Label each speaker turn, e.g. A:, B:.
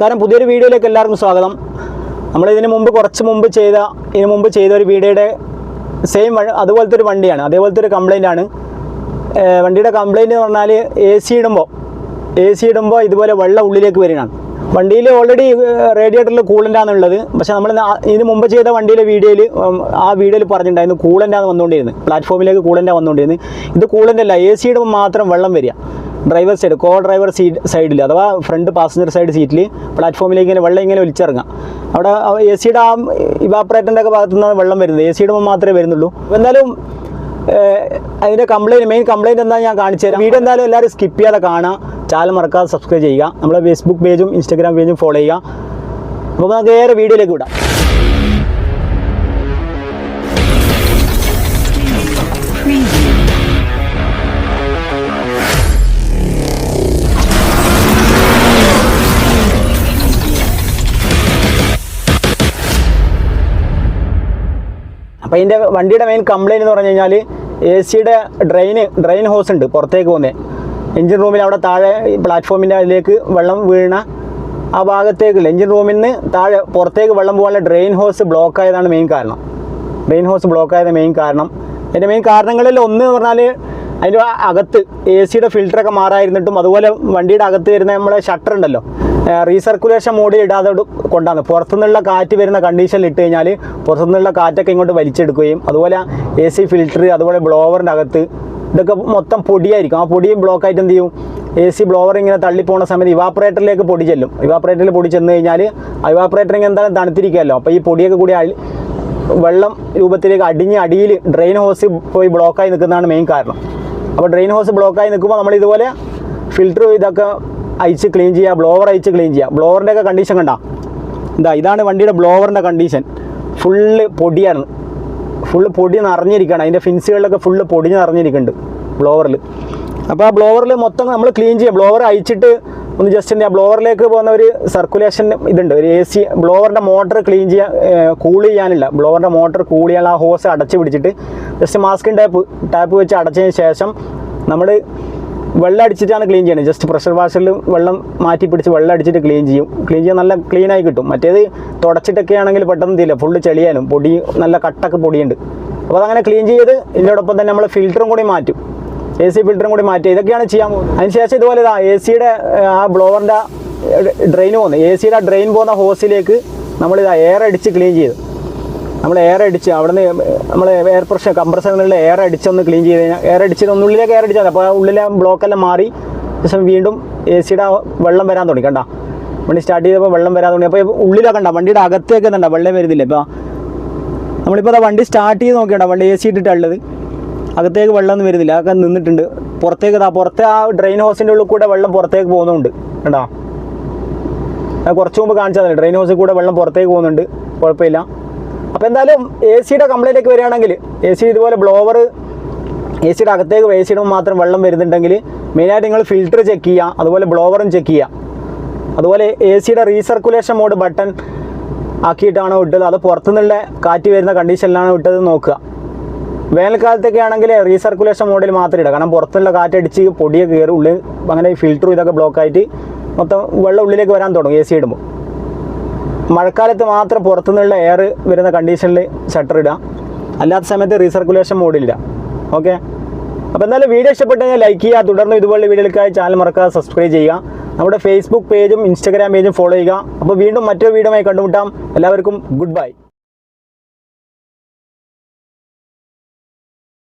A: നമസ്കാരം. പുതിയൊരു വീഡിയോയിലേക്ക് എല്ലാവർക്കും സ്വാഗതം. നമ്മൾ ഇതിന് മുമ്പ് കുറച്ച് മുമ്പ് ചെയ്ത ഇതിനു മുമ്പ് ചെയ്ത ഒരു വീഡിയോയുടെ സെയിം അതുപോലത്തെ ഒരു വണ്ടിയാണ്. അതേപോലത്തെ ഒരു കംപ്ലൈന്റ് ആണ്. വണ്ടിയുടെ കംപ്ലൈന്റ് എന്ന് പറഞ്ഞാൽ എ സി ഇടുമ്പോൾ എ സി ഇടുമ്പോൾ ഇതുപോലെ വെള്ളം ഉള്ളിലേക്ക് വരികയാണ്. വണ്ടിയിൽ ഓൾറെഡി റേഡിയേറ്ററിൽ കൂളന്റാണുള്ളത് പക്ഷേ നമ്മൾ ഇതിന് മുമ്പ് ചെയ്ത വണ്ടിയിലെ വീഡിയോയിൽ ആ വീഡിയോയിൽ പറഞ്ഞിട്ടുണ്ടായിരുന്നു കൂളന്റാണ് വന്നുകൊണ്ടിരുന്നത്. പ്ലാറ്റ്ഫോമിലേക്ക് കൂളന്റാണ് വന്നുകൊണ്ടിരുന്നത്. ഇത് കൂളന്റല്ല എ സി ഇടുമ്പോൾ മാത്രം വെള്ളം വരിക. Driver side co driver seat സൈഡിൽ അഥവാ ഫ്രണ്ട് പാസഞ്ചർ സൈഡ് സീറ്റിൽ പ്ലാറ്റ്ഫോമിലേക്ക് ഇങ്ങനെ വെള്ളം ഇങ്ങനെ ഒലിച്ചിറങ്ങാം. അവിടെ എ സിയുടെ ആ ഇവാപ്പറേറ്ററിന്റെ ഒക്കെ ഭാഗത്തു നിന്നാണ് വെള്ളം വരുന്നത്. എ സിയുടെ മാത്രമേ വരുന്നുള്ളൂ. എന്തായാലും അതിന്റെ കംപ്ലയിന്റ് മെയിൻ കംപ്ലയിന്റ് എന്താ ഞാൻ കാണിച്ചു തരാം. വീഡിയോ എന്തായാലും എല്ലാവരും സ്കിപ്പ് ചെയ്യാതെ കാണാം. ചാനൽ മറക്കാതെ സബ്സ്ക്രൈബ് ചെയ്യുക. നമ്മുടെ ഫേസ്ബുക്ക് പേജും ഇൻസ്റ്റാഗ്രാം പേജും ഫോളോ ചെയ്യുക. അപ്പോൾ നമുക്ക് നേരെ വീഡിയോയിലേക്ക് വിടാം. അപ്പോൾ ഇതിന്റെ വണ്ടിയുടെ മെയിൻ കംപ്ലയിന്റ് എന്ന് പറഞ്ഞു കഴിഞ്ഞാൽ എ സിയുടെ ഡ്രെയിന് ഡ്രെയിൻ ഹോസ് ഉണ്ട് പുറത്തേക്ക് പോകുന്നത് എഞ്ചിൻ റൂമിൽ അവിടെ താഴെ പ്ലാറ്റ്ഫോമിന്റെ അതിലേക്ക് വെള്ളം വീണ ആ ഭാഗത്തേക്കില്ല. എഞ്ചിൻ റൂമിൽ നിന്ന് താഴെ പുറത്തേക്ക് വെള്ളം പോകാനുള്ള ഡ്രെയിൻ ഹോസ് ബ്ലോക്ക് ആയതാണ് മെയിൻ കാരണം. ഡ്രെയിൻ ഹോസ് ബ്ലോക്ക് ആയത് മെയിൻ കാരണം. അതിന്റെ മെയിൻ കാരണങ്ങളിൽ ഒന്ന് എന്ന് പറഞ്ഞാൽ അതിന്റെ അകത്ത് എ സിയുടെ ഫിൽറ്ററൊക്കെ മാറായിരുന്നിട്ടും അതുപോലെ വണ്ടിയുടെ അകത്ത് വരുന്ന നമ്മളെ ഷട്ടർ ഉണ്ടല്ലോ. റീസർക്കുലേഷൻ മോഡിൽ ഇടാതെ കൊണ്ടാണ് പുറത്തുനിന്നുള്ള കാറ്റ് വരുന്ന കണ്ടീഷനിൽ ഇട്ട് കഴിഞ്ഞാൽ പുറത്തുനിന്നുള്ള കാറ്റൊക്കെ ഇങ്ങോട്ട് വലിച്ചെടുക്കുകയും അതുപോലെ എ സി ഫിൽറ്റർ അതുപോലെ ബ്ലോവറിന്റെ അകത്ത് ഇതൊക്കെ മൊത്തം പൊടിയായിരിക്കും. ആ പൊടിയും ബ്ലോക്ക് ആയിട്ട് എന്ത് ചെയ്യും? എ സി ബ്ലോവർ ഇങ്ങനെ തള്ളിപ്പോണ സമയത്ത് ഇവാപ്പറേറ്ററിലേക്ക് പൊടി ചെല്ലും. ഇവാപ്പറേറ്ററിൽ പൊടി ചെന്ന് കഴിഞ്ഞാൽ ഇവാപ്പറേറ്റർ ഇങ്ങനെ എന്തായാലും തണുത്തിരിക്കുമല്ലോ അപ്പോൾ ഈ പൊടിയൊക്കെ കൂടി വെള്ളം രൂപത്തിലേക്ക് അടിഞ്ഞ് അടിയിൽ ഡ്രെയിൻ ഹോസ് പോയി ബ്ലോക്കായി നിൽക്കുന്നതാണ് മെയിൻ കാരണം. അപ്പോൾ ഡ്രെയിൻ ഹോസ് ബ്ലോക്കായി നിൽക്കുമ്പോൾ നമ്മൾ ഇതുപോലെ ഫിൽറ്റർ ഇതൊക്കെ അയച്ച് ക്ലീൻ ചെയ്യുക ബ്ലോവർ അയച്ച് ക്ലീൻ ചെയ്യുക ബ്ലോവറിന്റെ ഒക്കെ കണ്ടീഷൻ കണ്ട? എന്താ ഇതാണ് വണ്ടിയുടെ ബ്ലോവറിന്റെ കണ്ടീഷൻ ഫുള്ള് പൊടിയാണ്. ഫുള്ള് പൊടി നിറഞ്ഞിരിക്കുകയാണ് അതിന്റെ ഫിൻസുകളിലൊക്കെ ഫുള്ള് പൊടി നിറഞ്ഞിരിക്കുന്നുണ്ട് ബ്ലോവറിൽ അപ്പോൾ ആ ബ്ലോവറിൽ മൊത്തം നമ്മൾ ക്ലീൻ ചെയ്യുക ബ്ലോവർ അയച്ചിട്ട് ഒന്ന് ജസ്റ്റ് എന്താ ബ്ലോവറിലേക്ക് പോകുന്ന ഒരു സർക്കുലേഷൻ ഇതുണ്ട്. ഒരു എ സി ബ്ലോവറിന്റെ മോട്ടർ ക്ലീൻ ചെയ്യാൻ കൂൾ ചെയ്യാനില്ല. ബ്ലോവറിന്റെ മോട്ടർ കൂൾ ചെയ്യാൻ ആ ഹോസ് അടച്ച് പിടിച്ചിട്ട് ജസ്റ്റ് മാസ്കിൻ ടാപ്പ് ടാപ്പ് വെച്ച് അടച്ചതിന് ശേഷം നമ്മൾ വെള്ളം അടിച്ചിട്ടാണ് ക്ലീൻ ചെയ്യുന്നത്. ജസ്റ്റ് പ്രഷർ വാഷറിൽ വെള്ളം മാറ്റി പിടിച്ച് വെള്ളം അടിച്ചിട്ട് ക്ലീൻ ചെയ്യും. ക്ലീൻ ചെയ്യാൻ നല്ല ക്ലീനായി കിട്ടും. മറ്റേത് തുടച്ചിട്ടൊക്കെ ആണെങ്കിൽ പെട്ടെന്ന് തീരില്ല. ഫുള്ള് ചെളിയാനും പൊടി നല്ല കട്ടൊക്കെ പൊടിയുണ്ട്. അപ്പോൾ അതങ്ങനെ ക്ലീൻ ചെയ്ത് ഇതിനോടൊപ്പം തന്നെ നമ്മൾ ഫിൽറ്ററും കൂടി മാറ്റും. എ സി ഫിൽറ്ററും കൂടി മാറ്റി. ഇതൊക്കെയാണ് ചെയ്യാൻ അതിനുശേഷം ഇതുപോലെ ഇതാ എ സിയുടെ ആ ബ്ലോവറിന്റെ ഡ്രെയിൻ പോകുന്നത്. എ സിയുടെ ഡ്രെയിൻ പോകുന്ന ഹോസിലേക്ക് നമ്മളിതാ എയർ അടിച്ച് ക്ലീൻ ചെയ്തു. നമ്മൾ എയർ അടിച്ച് അവിടെ നിന്ന് നമ്മൾ എയർ പ്രഷർ കംപ്രസറിലുള്ള എയർ അടിച്ചൊന്ന് ക്ലീൻ ചെയ്ത് കഴിഞ്ഞാൽ എയർ അടിച്ച് ഒന്ന് ഉള്ളിലേക്ക് എയർ അടിച്ചാൽ അപ്പോൾ ഉള്ളിലെ ബ്ലോക്കെല്ലാം മാറി ശേഷം വീണ്ടും എ സിയുടെ വെള്ളം വരാൻ തുടങ്ങി. കണ്ട? വണ്ടി സ്റ്റാർട്ട് ചെയ്തപ്പോൾ വെള്ളം വരാൻ തുടങ്ങി. അപ്പോൾ ഉള്ളിലൊക്കെ കണ്ട വണ്ടിയുടെ അകത്തേക്ക് കണ്ട വെള്ളം വരുന്നില്ല. ഇപ്പോൾ നമ്മളിപ്പോൾ അതാ വണ്ടി സ്റ്റാർട്ട് ചെയ്ത് നോക്കിയണ്ട വണ്ടി എ സി ഇട്ടിട്ടുള്ളത് അകത്തേക്ക് വെള്ളം ഒന്നും വരുന്നില്ല. അതൊക്കെ നിന്നിട്ടുണ്ട്. പുറത്തേക്ക് ഇതാ പുറത്തെ ആ ഡ്രെയിൻ ഹോസിന്റെ ഉള്ളിൽ കൂടെ വെള്ളം പുറത്തേക്ക് പോകുന്നുണ്ട്. കണ്ടോ? കുറച്ച് മുമ്പ് കാണിച്ചാൽ ഡ്രെയിൻ ഹോസിൽ കൂടെ വെള്ളം പുറത്തേക്ക് പോകുന്നുണ്ട്. കുഴപ്പമില്ല. അപ്പോൾ എന്തായാലും എ സിയുടെ കംപ്ലൈന്റൊക്കെ വരികയാണെങ്കിൽ എ സി ഇതുപോലെ ബ്ലോവർ എ സിയുടെ അകത്തേക്ക് എ സിയുടെ മാത്രം വെള്ളം വരുന്നുണ്ടെങ്കിൽ മെയിനായിട്ട് നിങ്ങൾ ഫിൽറ്റർ ചെക്ക് ചെയ്യുക അതുപോലെ ബ്ലോവറും ചെക്ക് ചെയ്യുക. അതുപോലെ എ സിയുടെ റീസർക്കുലേഷൻ മോഡ് ബട്ടൺ ആക്കിയിട്ടാണോ ഇട്ടത്. അത് പുറത്തുനിന്നുള്ള കാറ്റ് വരുന്ന കണ്ടീഷനിലാണ് ഇട്ടത് നോക്കുക. വേനൽക്കാലത്തൊക്കെ ആണെങ്കിൽ റീസർക്കുലേഷൻ മോഡിൽ മാത്രം ഇടുക. കാരണം പുറത്തുള്ള കാറ്റടിച്ച് പൊടിയൊക്കെ കയറി ഉള്ളിൽ അങ്ങനെ ഫിൽറ്ററും ഇതൊക്കെ ബ്ലോക്ക് ആയിട്ട് മൊത്തം വെള്ളം ഉള്ളിലേക്ക് വരാൻ തുടങ്ങും. എ സി ഇടുമ്പോൾ. മഴക്കാലത്ത് മാത്രം പുറത്തുനിന്നുള്ള എയർ വരുന്ന കണ്ടീഷനിൽ ഷട്ടർ ഇടുക അല്ലാത്ത സമയത്ത് റീസർക്കുലേഷൻ മോഡിലിടുക ഓക്കെ അപ്പോൾ എന്തായാലും വീഡിയോ ഇഷ്ടപ്പെട്ട് കഴിഞ്ഞാൽ ലൈക്ക് ചെയ്യുക. തുടർന്ന് ഇതുപോലുള്ള വീഡിയോകൾക്കായി ചാനൽ മറക്കാതെ സബ്സ്ക്രൈബ് ചെയ്യുക. നമ്മുടെ ഫേസ്ബുക്ക് പേജും ഇൻസ്റ്റാഗ്രാം പേജും ഫോളോ ചെയ്യുക. അപ്പോൾ വീണ്ടും മറ്റൊരു വീഡിയോ ആയി കണ്ടുമുട്ടാം. എല്ലാവർക്കും ഗുഡ് ബൈ